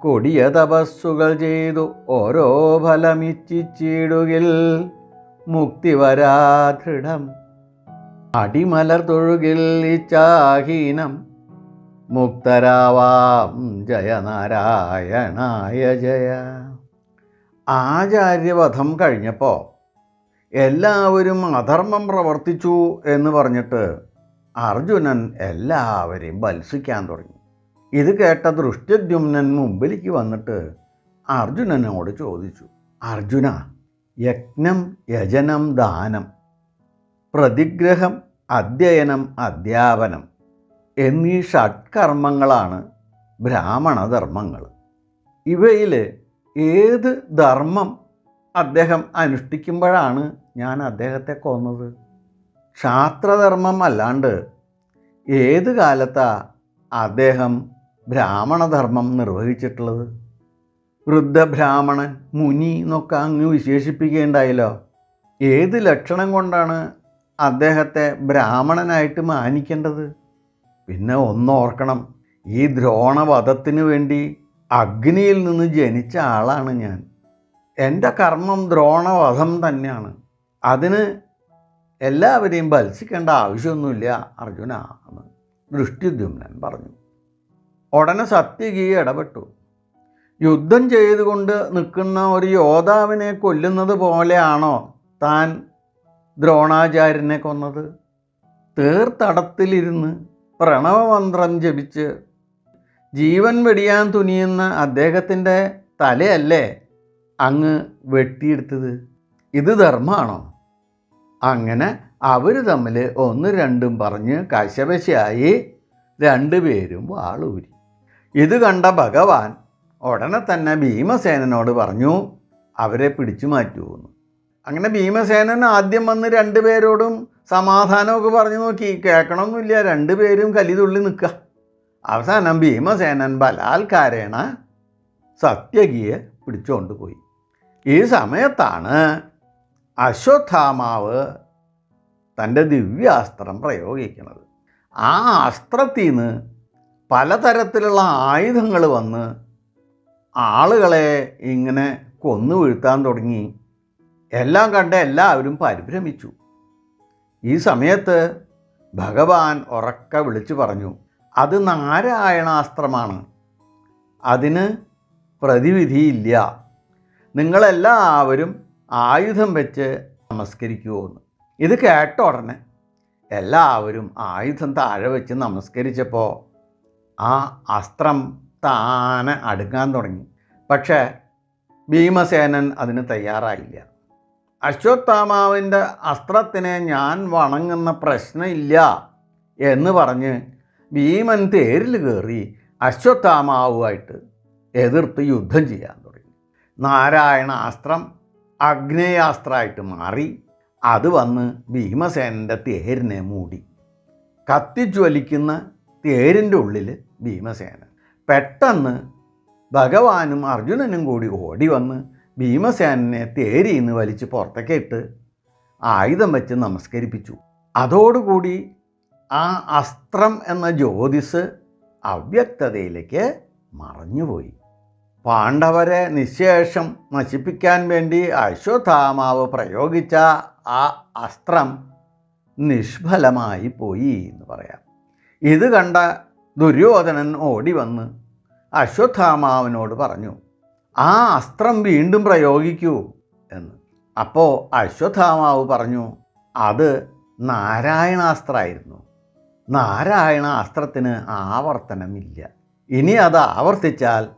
കൊടിയ തപസ്സുകൾ ചെയ്തു ഓരോ ഫലമിച്ചിച്ചിടുകിൽ മുക്തി വരാദൃഢം അടിമലർ തൊഴുകിൽ ഇച്ഛാഹീനം മുക്തരാവാം ജയനാരായണായ ജയ. ആചാര്യവധം കഴിഞ്ഞപ്പോൾ എല്ലാവരും അധർമ്മം പ്രവർത്തിച്ചു എന്ന് പറഞ്ഞിട്ട് അർജുനൻ എല്ലാവരെയും ബത്സിക്കാൻ തുടങ്ങി. ഇത് കേട്ട ദൃഷ്ടദ്യുമ്നൻ മുമ്പിലേക്ക് വന്നിട്ട് അർജുനനോട് ചോദിച്ചു അർജുന യജ്ഞം യജനം ദാനം പ്രതിഗ്രഹം അധ്യയനം അധ്യാപനം എന്നീ ഷഡ്കർമ്മങ്ങളാണ് ബ്രാഹ്മണധർമ്മങ്ങൾ. ഇവയിൽ ഏത് ധർമ്മം അദ്ദേഹം അനുഷ്ഠിക്കുമ്പോഴാണ് ഞാൻ അദ്ദേഹത്തെ കൊന്നത്. ക്ഷാത്രധർമ്മം അല്ലാണ്ട് ഏത് കാലത്താ അദ്ദേഹം ബ്രാഹ്മണധർമ്മം നിർവഹിച്ചിട്ടുള്ളത്? വൃദ്ധബ്രാഹ്മണൻ മുനി എന്നൊക്കെ അങ്ങ് വിശേഷിപ്പിക്കുകയുണ്ടായല്ലോ ഏത് ലക്ഷണം കൊണ്ടാണ് അദ്ദേഹത്തെ ബ്രാഹ്മണനായിട്ട് മാനിക്കേണ്ടത്? പിന്നെ ഒന്നോർക്കണം ഈ ദ്രോണവധത്തിന് വേണ്ടി അഗ്നിയിൽ നിന്ന് ജനിച്ച ആളാണ് ഞാൻ. എന്റെ കർമ്മം ദ്രോണവധം തന്നെയാണ്. അതിന് എല്ലാവരെയും ഭത്സിക്കേണ്ട ആവശ്യമൊന്നുമില്ല അർജുന എന്ന് ദൃഷ്ടിദ്യുമ്നൻ പറഞ്ഞു. ഉടനെ സത്യകി ഇടപെട്ടു. യുദ്ധം ചെയ്തുകൊണ്ട് നിൽക്കുന്ന ഒരു യോദ്ധാവിനെ കൊല്ലുന്നത് പോലെയാണോ താൻ ദ്രോണാചാര്യനെ കൊന്നത്? തീർത്തടത്തിലിരുന്ന് പ്രണവമന്ത്രം ജപിച്ച് ജീവൻ വെടിയാൻ തുനിയുന്ന അദ്ദേഹത്തിന്റെ തലയല്ലേ? അങ്ങ് വെട്ടിയെടുത്തത്. ഇത് ധർമ്മമാണോ അങ്ങനെ അവർ തമ്മിൽ ഒന്ന് രണ്ടും പറഞ്ഞ് കശപശയായി രണ്ടുപേരും വാളൂരി. ഇത് കണ്ട ഭഗവാൻ ഉടനെ തന്നെ ഭീമസേനനോട് പറഞ്ഞു അവരെ പിടിച്ചു മാറ്റുമെന്ന് അങ്ങനെ ഭീമസേനൻ ആദ്യം വന്ന് രണ്ടുപേരോടും സമാധാനമൊക്കെ പറഞ്ഞു നോക്കി. കേൾക്കണമെന്നില്ല രണ്ടുപേരും കലിതുള്ളി നിൽക്കുക. അവസാനം ഭീമസേനൻ ബലാൽക്കാരേണ സത്യകിയെ പിടിച്ചുകൊണ്ട് പോയി. ഈ സമയത്താണ് അശ്വത്ഥാമാവ് തന്റെ ദിവ്യാസ്ത്രം പ്രയോഗിക്കുന്നത്. ആ അസ്ത്രത്തിൽ നിന്ന് പലതരത്തിലുള്ള ആയുധങ്ങൾ വന്ന് ആളുകളെ ഇങ്ങനെ കൊന്നു വീഴ്ത്താൻ തുടങ്ങി. എല്ലാം കണ്ട് എല്ലാവരും പരിഭ്രമിച്ചു. ഈ സമയത്ത് ഭഗവാൻ ഉറക്ക വിളിച്ചു പറഞ്ഞു അത് നാരായണാസ്ത്രമാണ്. അതിന് പ്രതിവിധിയില്ല. നിങ്ങളെല്ലാവരും ആയുധം വെച്ച് നമസ്കരിക്കുമെന്ന് ഇത് കേട്ട ഉടനെ എല്ലാവരും ആയുധം താഴെ വെച്ച് നമസ്കരിച്ചപ്പോൾ ആ അസ്ത്രം താനെ അടുക്കാൻ തുടങ്ങി. പക്ഷേ ഭീമസേനൻ അതിന് തയ്യാറായില്ല. അശ്വത്ഥാമാവിന്റെ അസ്ത്രത്തിനെ ഞാൻ വണങ്ങുന്ന പ്രശ്നമില്ല എന്ന് പറഞ്ഞ് ഭീമൻ തേരിൽ കയറി അശ്വത്ഥാമാവുമായിട്ട് എതിർത്ത് യുദ്ധം ചെയ്യാൻ തുടങ്ങി നാരായണ അസ്ത്രം അഗ്നേയാസ്ത്രമായിട്ട് മാറി. അത് വന്ന് ഭീമസേനന്റെ തേരിനെ മൂടി. കത്തിജ്വലിക്കുന്ന തേരിന്റെ ഉള്ളിൽ ഭീമസേന പെട്ടെന്ന് ഭഗവാനും അർജുനനും കൂടി ഓടി വന്ന് ഭീമസേനനെ തേരി നിന്ന് വലിച്ച് പുറത്തേക്ക് ഇട്ട് ആയുധം വെച്ച് നമസ്കരിപ്പിച്ചു. അതോടുകൂടി ആ അസ്ത്രം എന്ന ജ്യോതിസ് അവ്യക്തതയിലേക്ക് മറഞ്ഞുപോയി. പാണ്ഡവരെ നിശേഷം നശിപ്പിക്കാൻ വേണ്ടി അശ്വത്ഥാമാവ് പ്രയോഗിച്ച ആ അസ്ത്രം നിഷ്ഫലമായി പോയി എന്ന് പറയാം. ഇത് കണ്ട ദുര്യോധനൻ ഓടി വന്ന് അശ്വത്ഥാമാവിനോട് പറഞ്ഞു ആ അസ്ത്രം വീണ്ടും പ്രയോഗിക്കൂ എന്ന്. അപ്പോൾ അശ്വത്ഥാമാവ് പറഞ്ഞു അത് നാരായണാസ്ത്രമായിരുന്നു നാരായണാസ്ത്രത്തിന് ആവർത്തനമില്ല. ഇനി അത് ആവർത്തിച്ചാൽ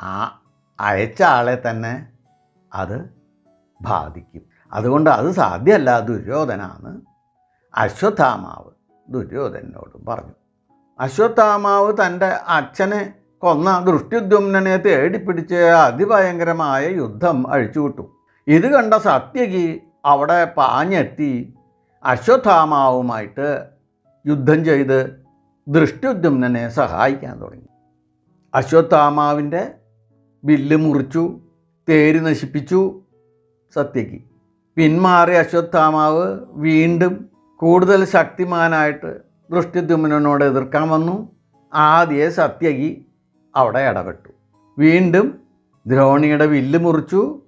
ആ അയച്ച ആളെ തന്നെ അത് ബാധിക്കും. അതുകൊണ്ട് അത് സാധ്യമല്ല ദുര്യോധനാന്ന് അശ്വത്ഥാമാവ് ദുര്യോധനോട് പറഞ്ഞു. അശ്വത്ഥാമാവ് തന്റെ അച്ഛനെ കൊന്ന ദൃഷ്ടിദ്യുമ്നനെ തേടിപ്പിടിച്ച് അതിഭയങ്കരമായ യുദ്ധം അഴിച്ചുവിട്ടു. ഇത് കണ്ട സത്യകി അവിടെ പാഞ്ഞെത്തി അശ്വത്ഥാമാവുമായിട്ട് യുദ്ധം ചെയ്ത് ദൃഷ്ടിദ്യുമ്നനെ സഹായിക്കാൻ തുടങ്ങി. അശ്വത്ഥാമാവിന്റെ വില്ല് മുറിച്ചു തേര് നശിപ്പിച്ചു സത്യക്ക് പിന്മാറി അശ്വത്ഥാമാവ് വീണ്ടും കൂടുതൽ ശക്തിമാനായിട്ട് ദൃഷ്ടിദ്യുമ്നോട് എതിർക്കാൻ വന്നു. ആദ്യ സത്യകി അവിടെ ഇടപെട്ടു. വീണ്ടും ദ്രോണിയുടെ വില്ല് മുറിച്ചു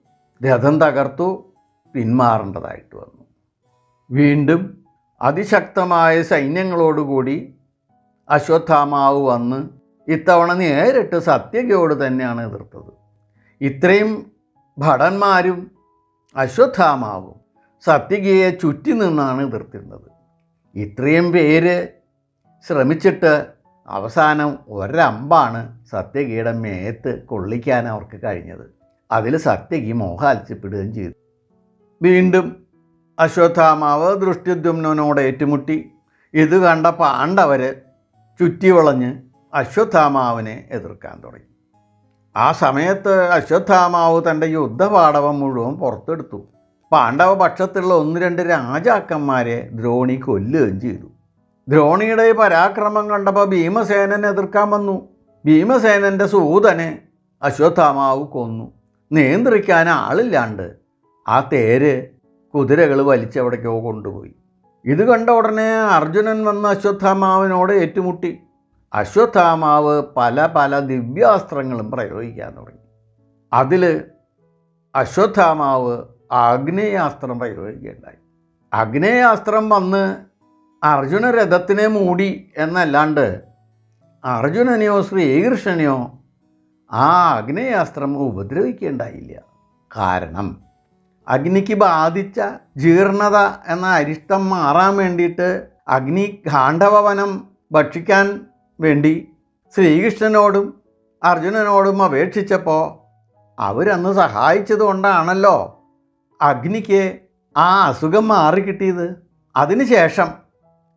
രഥം തകർത്തു പിന്മാറേണ്ടതായിട്ട് വന്നു. വീണ്ടും അതിശക്തമായ സൈന്യങ്ങളോടുകൂടി അശ്വത്ഥാമാവ് വന്ന് ഇത്തവണ നേരിട്ട് സത്യകയോട് തന്നെയാണ് എതിർത്തത്. ഇത്രയും ഭടന്മാരും അശ്വത്ഥാമാവും സത്യകയെ ചുറ്റി നിന്നാണ് എതിർത്തിരുന്നത്. ഇത്രയും പേര് ശ്രമിച്ചിട്ട് അവസാനം ഒരമ്പാണ് സത്യകിയുടെ മേത്ത് കൊള്ളിക്കാൻ അവർക്ക് കഴിഞ്ഞത്. അതിൽ സത്യകി മോഹാലിച്ചപ്പെടുകയും ചെയ്തു. വീണ്ടും അശ്വത്ഥാമാവ് ദൃഷ്ടിദ്യുമ്നോട് ഏറ്റുമുട്ടി. ഇത് കണ്ട പാണ്ഡവർ ചുറ്റി വളഞ്ഞ് അശ്വത്ഥാമാവിനെ എതിർക്കാൻ തുടങ്ങി. ആ സമയത്ത് അശ്വത്ഥാമാവ് തന്റെ യുദ്ധപാടവം മുഴുവൻ പുറത്തെടുത്തു. പാണ്ഡവ പക്ഷത്തുള്ള ഒന്ന് രണ്ട് രാജാക്കന്മാരെ ദ്രോണി കൊല്ലുകയും ചെയ്തു. ദ്രോണിയുടെ പരാക്രമം കണ്ടപ്പോൾ ഭീമസേനൻ എതിർക്കാൻ വന്നു. ഭീമസേനന്റെ സൂതനെ അശ്വത്ഥാമാവ് കൊന്നു. നിയന്ത്രിക്കാൻ ആളില്ലാണ്ട് ആ തേര് കുതിരകൾ വലിച്ചവിടേക്കോ കൊണ്ടുപോയി. ഇത് കണ്ട ഉടനെ അർജുനൻ വന്ന് അശ്വത്ഥാമാവിനോട് ഏറ്റുമുട്ടി. അശ്വത്ഥാമാവ് പല പല ദിവ്യാസ്ത്രങ്ങളും പ്രയോഗിക്കാൻ തുടങ്ങി. അതിൽ അശ്വത്ഥാമാവ് ആഗ്നേയാസ്ത്രം പ്രയോഗിക്കുകയുണ്ടായി. ആഗ്നേയാസ്ത്രം വന്ന് അർജുന രഥത്തിനെ മൂടി എന്നല്ലാണ്ട് അർജുനനെയോ ശ്രീകൃഷ്ണനെയോ ആ അഗ്നേയാസ്ത്രം ഉപദ്രവിക്കേണ്ടായില്ല കാരണം അഗ്നിക്ക് ബാധിച്ച ജീർണത എന്ന അരിഷ്ടം മാറാൻ വേണ്ടിയിട്ട് അഗ്നി ഗാണ്ഡവവനം ഭക്ഷിക്കാൻ വേണ്ടി ശ്രീകൃഷ്ണനോടും അർജുനനോടും അപേക്ഷിച്ചപ്പോൾ അവരന്ന് സഹായിച്ചത് കൊണ്ടാണല്ലോ അഗ്നിക്ക് ആ അസുഖം മാറിക്കിട്ടിയത് അതിനുശേഷം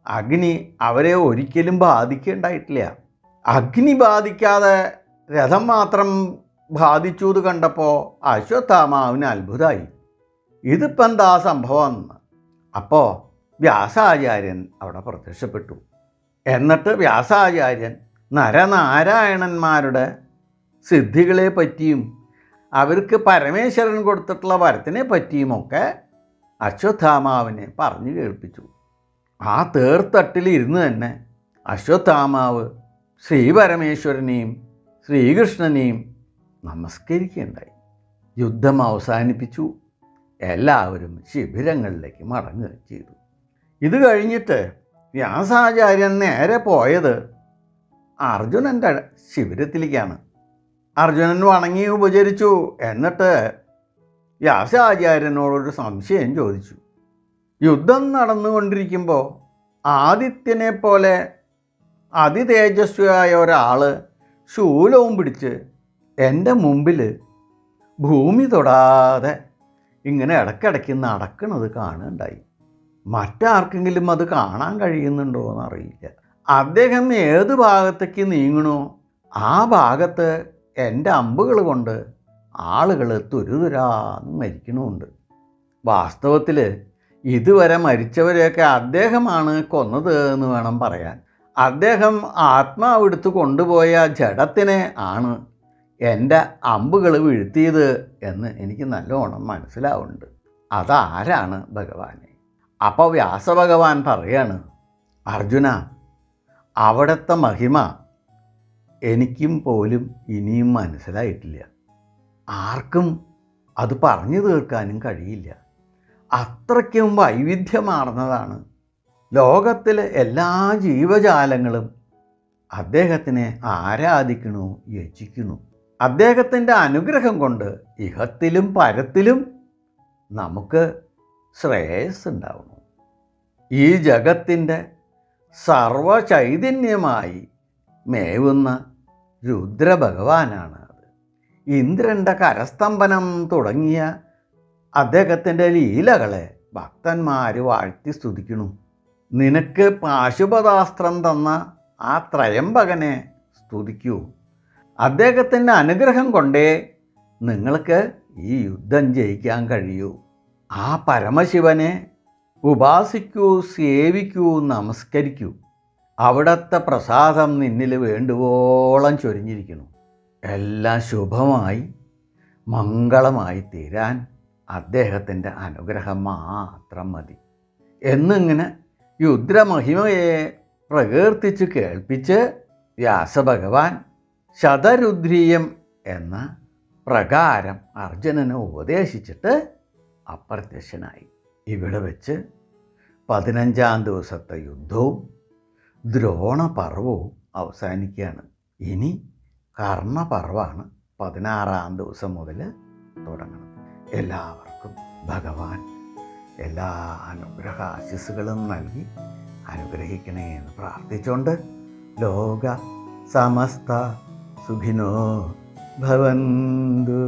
അഗ്നി അവരെ ഒരിക്കലും ബാധിക്കേണ്ടായിട്ടില്ല. അഗ്നി ബാധിക്കാതെ രഥം മാത്രം ബാധിച്ചു എന്ന് കണ്ടപ്പോൾ അശ്വത്ഥാമാവിന് അത്ഭുതമായി ഇതിപ്പോൾ എന്താ സംഭവം അപ്പോൾ വ്യാസാചാര്യൻ അവിടെ പ്രത്യക്ഷപ്പെട്ടു. എന്നിട്ട് വ്യാസാചാര്യൻ നരനാരായണന്മാരുടെ സിദ്ധികളെ പറ്റിയും അവർക്ക് പരമേശ്വരൻ കൊടുത്തിട്ടുള്ള വരത്തിനെ പറ്റിയുമൊക്കെ അശ്വത്ഥാമാവിനെ പറഞ്ഞു കേൾപ്പിച്ചു. ആ തേർത്തട്ടിൽ ഇരുന്ന് തന്നെ അശ്വത്ഥാമാവ് ശ്രീപരമേശ്വരനെയും ശ്രീകൃഷ്ണനെയും നമസ്കരിക്കുകയുണ്ടായി. യുദ്ധം അവസാനിപ്പിച്ചു. എല്ലാവരും ശിബിരങ്ങളിലേക്ക് മടങ്ങുകയും ചെയ്തു. ഇത് കഴിഞ്ഞിട്ട് വ്യാസാചാര്യൻ നേരെ പോയത് അർജുനന്റെ ശിബിരത്തിലേക്കാണ്. അർജുനൻ വണങ്ങി ഉപചരിച്ചു. എന്നിട്ട് വ്യാസാചാര്യനോടൊരു സംശയം ചോദിച്ചു. യുദ്ധം നടന്നുകൊണ്ടിരിക്കുമ്പോൾ ആദിത്യനെ പോലെ അതിതേജസ്വിയായ ഒരാൾ ശൂലവും പിടിച്ച് എന്റെ മുമ്പിൽ ഭൂമി തൊടാതെ ഇങ്ങനെ ഇടയ്ക്കിടയ്ക്ക് നടക്കുന്നത് കാണുകയുണ്ടായി. മറ്റാർക്കെങ്കിലും അത് കാണാൻ കഴിയുന്നുണ്ടോ എന്ന് അറിയില്ല അദ്ദേഹം ഏത് ഭാഗത്തേക്ക് നീങ്ങണോ ആ ഭാഗത്ത് എന്റെ അമ്പുകൾ കൊണ്ട് ആളുകൾ തുരുതുരാന്ന് മരിക്കണമുണ്ട് വാസ്തവത്തിൽ ഇതുവരെ മരിച്ചവരെയൊക്കെ അദ്ദേഹമാണ് കൊന്നത് എന്ന് വേണം പറയാൻ. അദ്ദേഹം ആത്മാവെടുത്ത് കൊണ്ടുപോയ ജഡത്തിനെ ആണ് എന്റെ അമ്പുകൾ വീഴ്ത്തിയത് എന്ന് എനിക്ക് നല്ലോണം മനസ്സിലാവുന്നുണ്ട്. അതാരാണ് ഭഗവാനെ? അപ്പോൾ വ്യാസഭഗവാൻ പറയാണ് അർജുന അവിടുത്തെ മഹിമ എനിക്കും പോലും ഇനിയും മനസ്സിലായിട്ടില്ല. ആർക്കും അത് പറഞ്ഞു തീർക്കാനും കഴിയില്ല. അത്രയ്ക്കും വൈവിധ്യമാർന്നതാണ് ലോകത്തിലെ എല്ലാ ജീവജാലങ്ങളും അദ്ദേഹത്തിനെ ആരാധിക്കണു യജിക്കുന്നു അദ്ദേഹത്തിന്റെ അനുഗ്രഹം കൊണ്ട് ഇഹത്തിലും പരത്തിലും നമുക്ക് ശ്രേയസ് ഉണ്ടാവണം ഈ ജഗത്തിന്റെ സർവചൈതന്യമായി മേവുന്ന രുദ്രഭഗവാനാണ് അത്. ഇന്ദ്രന്റെ കരസ്തംഭനം തുടങ്ങിയ അദ്ദേഹത്തിന്റെ ലീലകളെ ഭക്തന്മാർ വാഴ്ത്തി സ്തുതിക്കുന്നു. നിനക്ക് പാശുപതാസ്ത്രം തന്ന ആ ത്രയംബകനെ സ്തുതിക്കൂ. അദ്ദേഹത്തിന്റെ അനുഗ്രഹം കൊണ്ടേ നിങ്ങൾക്ക് ഈ യുദ്ധം ജയിക്കാൻ കഴിയൂ. ആ പരമശിവനെ ഉപാസിക്കൂ സേവിക്കൂ നമസ്കരിക്കൂ. അവിടത്തെ പ്രസാദം നിന്നിൽ വേണ്ടുവോളം ചൊരിഞ്ഞിരിക്കുന്നു. എല്ലാം ശുഭമായി മംഗളമായി തീരാൻ അദ്ദേഹത്തിന്റെ അനുഗ്രഹം മാത്രം മതി. എന്നിങ്ങനെ രുദ്രമഹിമയെ പ്രകീർത്തിച്ച് കേൾപ്പിച്ച് വ്യാസഭഗവാൻ ശതരുദ്രീയം എന്ന പ്രകാരം അർജുനനെ ഉപദേശിച്ചിട്ട് അപ്രത്യക്ഷനായി. ഇവിടെ വെച്ച് പതിനഞ്ചാം ദിവസത്തെ യുദ്ധവും ദ്രോണപർവവും അവസാനിക്കുകയാണ്. ഇനി കർണപർവാണ് പതിനാറാം ദിവസം മുതൽ തുടങ്ങുന്നത്. എല്ലാവർക്കും ഭഗവാൻ എല്ലാ അനുഗ്രഹ ആശിസ്സുകളും നൽകി അനുഗ്രഹിക്കണേ എന്ന് പ്രാർത്ഥിച്ചുകൊണ്ട് ലോക സമസ്ത സുഖിനോ ഭവന്തു.